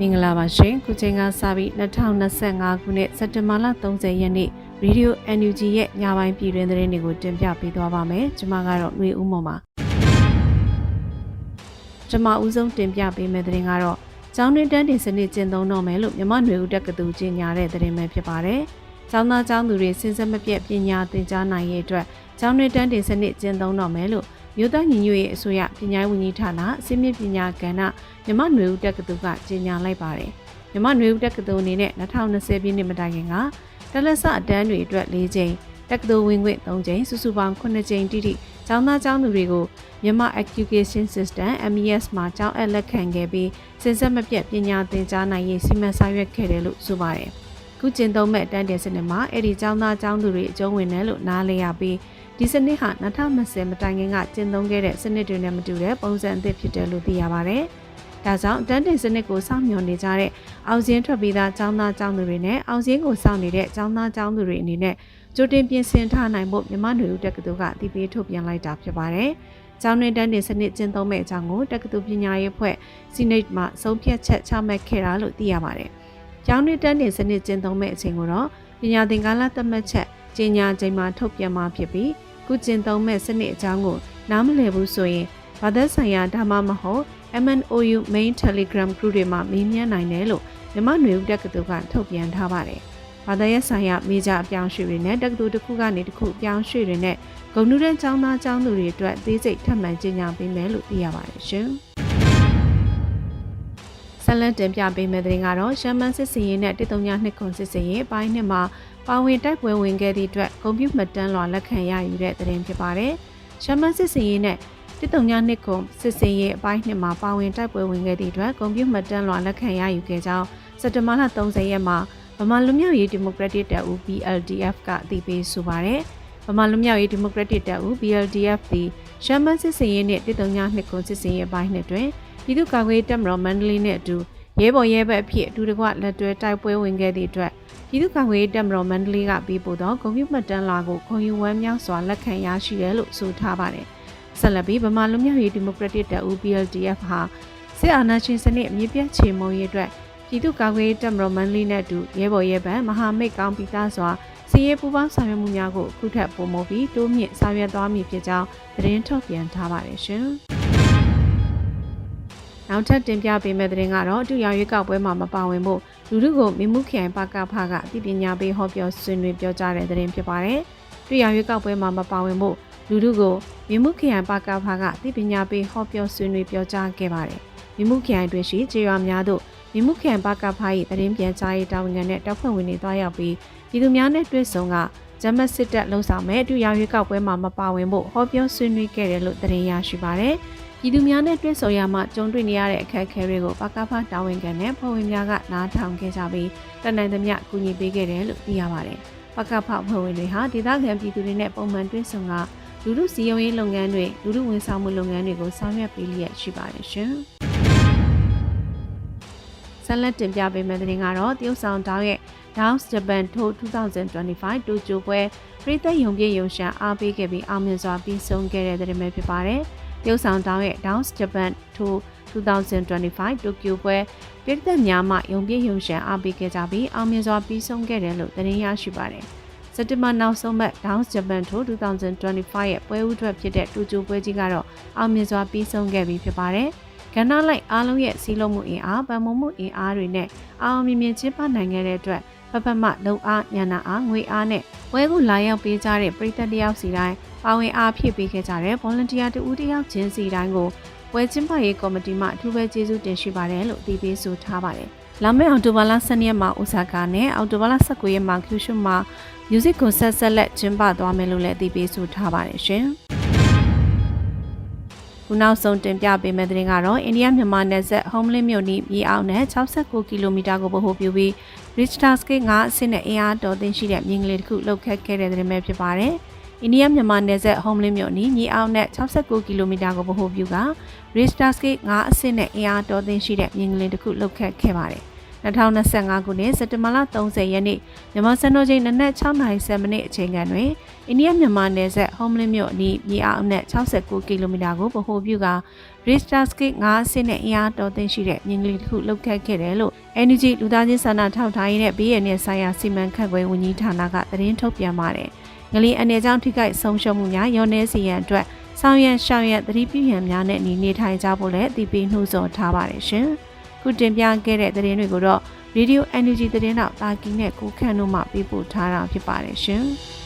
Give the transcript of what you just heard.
မင်္ဂလာပါရှင်ခုချိန်ကစပြီး2025ခုနှစ်စက်တင်ဘာလ30ရက်နေ့ရေဒီယို NUG ရဲ့ညပိုင်းပြည်တွင်သတင်းတွေကိုတင်ပြပေးသွားပါမယ်ကျွန်မကတော့ຫນွေဦးမော်ပါကျွန်မဦးဆုံးတင်ပြပေးမယ့်သတင်းကတော့ကျောင်းတွင်တန်းတင်စနစ်ကျင့်သုံးတော့မယ်လို့မြမຫນွေဦးတက္ကသိုလ်ကြီးညာတဲ့သတင်းပဲဖြစ်ပါတယ်ကျောင်းသားကျောင်းသူတွေစဉ်ဆက်မပြတ်ပညာသင်ကြားနိုင်ရေးအတွက်ကျောင်းတွင်တန်းတင်စနစ်ကျင့်သုံးတော့မယ်လို့ မြို့သားညီညွတ်ရေးအစိုးရပညာရေးဝန်ကြီးဌာနအစိမ့်မြင့်ပညာကဏ္ဍမြမနွေဦးတက္ကသိုလ်ကကြေညာလိုက်ပါတယ်မြမနွေဦးတက္ကသိုလ်အနေနဲ့2020ပြည့်နှစ်မတိုင်ခင်ကတလက်ဆအတန်းတွေအတွက်၄ချိန်တက္ကသိုလ်ဝင်ခွင့်၃ချိန်စုစုပေါင်း9ချိန်တိတိကျောင်းသားကျောင်းသူတွေကိုမြန်မာ Education System MES မှာကျောင်းအပ်လက်ခံခဲ့ပြီးစဉ်ဆက်မပြတ်ပညာသင်ကြားနိုင်ရေးစီမံဆောင်ရွက်ခဲ့တယ်လို့ဆိုပါတယ်ခုကျင့်သုံးမဲ့တန်းတယ်စနစ်မှာအဲ့ဒီကျောင်းသားကျောင်းသူတွေအကျုံးဝင်တယ်လို့နားလည်ရပြီး ဒီစနစ်ဟာ2020မတိုင်ခင်ကကျင့်သုံးခဲ့တဲ့စနစ်တွေနဲ့မတူတဲ့ပုံစံအသစ်ဖြစ်တယ်လို့သိရပါတယ်။ဒါကြောင့်တန်းတင်စနစ်ကိုစောင့်မျှော်နေကြတဲ့အောင်စင်းထွက်ပြီးသားចောင်းသားចောင်းသူတွေနဲ့အောင်စင်းကိုစောင့်နေတဲ့ចောင်းသားចောင်းသူတွေအနေနဲ့ကြိုတင်ပြင်ဆင်ထားနိုင်ဖို့မြန်မာ့ຫນွေဦးတက္ကသိုလ်ကအတည်ပြုထုတ်ပြန်လိုက်တာဖြစ်ပါတယ်။ကျောင်းတွင်တန်းတင်စနစ်ကျင့်သုံးမဲ့အကြောင်းကိုတက္ကသိုလ်ပညာရေးအဖွဲ့စီနိတ်မှဆုံးဖြတ်ချက်ချမှတ်ခဲ့တာလို့သိရပါတယ်။ကျောင်းတွင်တန်းတင်စနစ်ကျင့်သုံးမဲ့အချိန်ကိုတော့ပညာသင်ကာလသတ်မှတ်ချက်ကြီးညာချိန်မှာထုတ်ပြန်မှာဖြစ်ပြီး ခုကျင့်သုံးမဲ့စနစ်အကြောင်းကိုနားမလည်ဘူးဆိုရင်ဘာသာဆိုင်ရာဒါမှမဟုတ် MNOU Main Telegram Group တွေမှာမေးမြန်းနိုင်တယ်လို့မြမနွေဦးတက္ကသိုလ်ကထုတ်ပြန်ထားပါတယ်။ဘာသာရေးဆိုင်ရာမေဂျာအပြောင်းရွှေ့တွေနဲ့တက္ကသိုလ်တစ်ခုကနေတစ်ခုအပြောင်းရွှေ့တွေနဲ့ဂုဏ်နုတဲ့ကျောင်းသားကျောင်းသူတွေအတွက်သေးစိတ်ထပ်မံကြေညာပေးမယ်လို့သိရပါတယ်ရှင်။ဆက်လက်တင်ပြပေးမယ့်သတင်းကတော့ရှမ်းမန်းစစ်စင်ရေးနဲ့တစ်တုံညာနှစ်ခွန်စစ်စင်ရေးအပိုင်းနှစ်မှာ ပါဝင်တိုက်ပွဲဝင်ခဲ့သည့်အတွက်ကွန်ပျူတာတန်းလွှာလက်ခံရယူတဲ့သတင်းဖြစ်ပါတယ်။ရှမ်းမန်းစစ်စင်ရေးနဲ့တစ်တုံညာနှစ်ခွန်စစ်စင်ရေးအပိုင်းနှစ်မှာပါဝင်တိုက်ပွဲဝင်ခဲ့သည့်အတွက်ကွန်ပျူတာတန်းလွှာလက်ခံရယူခဲ့ကြောင်းစက်တဘာလ30ရက်မှာဗမာလူမျိုးရေးဒီမိုကရက်တစ်တပ်ဦး BLDF ကအသိပေးဆိုပါတယ်။ဗမာလူမျိုးရေးဒီမိုကရက်တစ်တပ်ဦး BLDF သည်ရှမ်းမန်းစစ်စင်ရေးနှင့်တစ်တုံညာနှစ်ခွန်စစ်စင်ရေးအပိုင်းနှစ်တွင်ပြည်သူ့ကာကွယ်ရေးတပ်မတော်မန္တလေးနှင့်အတူရဲဘော်ရဲဘက်အဖြစ်အတူတကွလက်တွဲတိုက်ပွဲဝင်ခဲ့သည့်အတွက် ပြည်သူ့ကာကွယ်ရေးတပ်မတော်မန္တလေးကပြီးပို့သောဂုဏ်ပြုမှတ်တမ်းလာကိုခွန်ယူဝမ်းမြောက်စွာလက်ခံရရှိတယ်လို့ဆိုထားပါတယ်။ဆက်လက်ပြီးဗမာလူမျိုးရေးဒီမိုကရက်တစ်တပ်ဦး PLDF ဟာစစ်အာဏာရှင်စနစ်အမြင့်ပြတ်ချေမှုန်းရေးအတွက်ပြည်သူ့ကာကွယ်ရေးတပ်မတော်မန္တလေးနဲ့အတူရဲဘော်ရဲဘက်မဟာမိတ်ကောင်းပြီးသားစွာစီရေးပူးပေါင်းဆောင်ရွက်မှုများကိုအခုထပ်ပုံမို့ပြီးတိုးမြင့်ဆောင်ရွက်သွားမည်ဖြစ်ကြောင်းသတင်းထုတ်ပြန်ထားပါတယ်ရှင်။ နောက်ထပ်တင်ပြပေးမယ့်သတင်းကတော့အတူရောင်ရွေးကောက်ပွဲမှာမပါဝင်ဖို့လူထုကိုမိမှုခရိုင်ပကဖကအသိပညာပေးဟောပြောဆွေးနွေးပြောကြားတဲ့သတင်းဖြစ်ပါတယ်။တူရောင်ရွေးကောက်ပွဲမှာမပါဝင်ဖို့လူထုကိုမိမှုခရိုင်ပကဖကအသိပညာပေးဟောပြောဆွေးနွေးပြောကြားခဲ့ပါတယ်။မိမှုခရိုင်တွင်ရှိခြေရွာများသို့မိမှုခရိုင်ပကဖ၏သတင်းပြန်ကြားရေးတာဝန်ခံနဲ့တပ်ဖွဲ့ဝင်တွေတွားရောက်ပြီးပြည်သူများနဲ့တွေ့ဆုံကဂျမတ်စစ်တပ်လှုံ့ဆော်မဲ့အတူရောင်ရွေးကောက်ပွဲမှာမပါဝင်ဖို့ဟောပြောဆွေးနွေးခဲ့တယ်လို့သတင်းရရှိပါတယ်။ ပြည်သူများနဲ့တွေ့ဆုံရမှကြုံတွေ့နေရတဲ့အခက်အခဲတွေကိုပကဖတာဝန်ခံနဲ့ဖွဲ့ဝင်များကနားထောင်ခဲ့ကြပြီးတန်နိုင်သမျှကူညီပေးခဲ့တယ်လို့သိရပါတယ်။ပကဖဖွဲ့ဝင်တွေဟာဒေသခံပြည်သူတွေနဲ့ပုံမှန်တွေ့ဆုံကလူမှုစီယုံရေးလုပ်ငန်းတွေလူမှုဝန်ဆောင်မှုလုပ်ငန်းတွေကိုဆောင်ရွက်ပေးလျက်ရှိပါတယ်ရှင်။ဆက်လက်တင်ပြပေးမယ့်သတင်းကတော့တရုတ်ဆောင်တောင်းရဲ့ Downs Japan Tour 2025တိုကျိုပွဲပြည်သက်ယုံပြည့်ယုံရှမ်းအားပေးခဲ့ပြီးအောင်မြင်စွာပြီးဆုံးခဲ့တဲ့သတင်းပဲဖြစ်ပါတယ်။တ ရုတ်ဆောင်တောင်းရဲ့ Downs Japan Tour 2025တိုကျိုပွဲပြည်သက်များမှယုံပြည့်ယုံရှမ်းအားပေးခဲ့ကြပြီးအောင်မြင်စွာပြီးဆုံးခဲ့တယ်လို့သတင်းရရှိပါတယ်။စက်တင်ဘာနောက်ဆုံးပတ် Downs Japan Tour 2025ရဲ့ပွဲဦးထွက်ဖြစ်တဲ့တိုကျိုပွဲကြီးကတော့အောင်မြင်စွာပြီးဆုံးခဲ့ပြီဖြစ်ပါတယ်။ကဏ္ဍလိုက်အားလုံးရဲ့စီးလုံးမှုအင်အားဗန်မုံမှုအင်အားတွေနဲ့အောင်မြင်မြင်ကျင်းပနိုင်ခဲ့တဲ့အတွက် ဖဖမလုံအားညနာအားငွေအားနဲ့ပွဲကိုလာရောက်ပေးကြတဲ့ပြည်သက်တယောက်စီတိုင်းပါဝင်အားဖြည့်ပေးခဲ့ကြတဲ့ volunteer တူဦးတယောက်ချင်းစီတိုင်းကိုပွဲကျင်းပရေးကော်မတီမှအထူးပဲကျေးဇူးတင်ရှိပါတယ်လို့အသိပေးဆိုထားပါတယ်။လာမယ့်အောက်တိုဘာလ12ရက်မှာအိုဆာကာနဲ့အောက်တိုဘာလ19ရက်မှာကျူရှုမှာ music concert ဆက်လက်ကျင်းပသွားမယ်လို့လည်းအသိပေးဆိုထားပါတယ်ရှင်။ ခုနောက်ဆုံးတင်ပြပေးမယ့်သတင်းကတော့အိန္ဒိယမြန်မာနယ်စပ် Homeland မြို့နီးမြေအောက်နဲ့69ကီလိုမီတာကိုဗဟိုပြုပြီး Richter scale 9အဆင့်နဲ့အင်အားတော်သိမ်းရှိတဲ့မြင်းကလေးတစ်ခုလှုပ်ခတ်ခဲ့တဲ့သတင်းပဲဖြစ်ပါတယ်။အိန္ဒိယမြန်မာနယ်စပ် Homeland မြို့နီးမြေအောက်နဲ့69ကီလိုမီတာကိုဗဟိုပြုက Richter scale 9အဆင့်နဲ့အင်အားတော်သိမ်းရှိတဲ့မြင်းကလေးတစ်ခုလှုပ်ခတ်ခဲ့ပါတယ်။ 2025ခုနှစ်စက်တင်ဘာလ30ရက်နေ့မြန်မာစံတော်ချိန်နနက်6:07မိနစ်အချိန်ခန့်တွင်အိန္ဒိယမြန်မာနယ်စပ်ဟ ோம் လင်းမြို့အနီးမြေအောက်အနက်69ကီလိုမီတာကိုဗဟိုပြုကာ Richter Scale 9အဆင့်နဲ့အင်အားတော်သိမ်းရှိတဲ့မြင်းကလေးတစ်ခုလှုပ်ခတ်ခဲ့တယ်လို့ NUG လူသားချင်းစာနာထောက်ထားရေးနဲ့ဘေးရန်နဲ့ဆိုင်ရာစီမံခန့်ခွဲဝန်ကြီးဌာနကသတင်းထုတ်ပြန်ပါတယ်။ငလီအနေကြောင့်ထိခိုက်ဆုံးရှုံးမှုများရောနေစီရန်အတွက်ဆောင်ရန်ရှောင်ရန်သတိပြုရန်များနဲ့နေနေထိုင်ကြဖို့လည်းအသိပေးနှိုးဆော်ထားပါတယ်ရှင်။ ခုတင်ပြခဲ့တဲ့သတင်းတွေကိုတော့ Radio NUG သတင်းတော့တာကီနဲ့ကိုခန့်တို့မှပေးပို့ထားတာဖြစ်ပါတယ်ရှင်။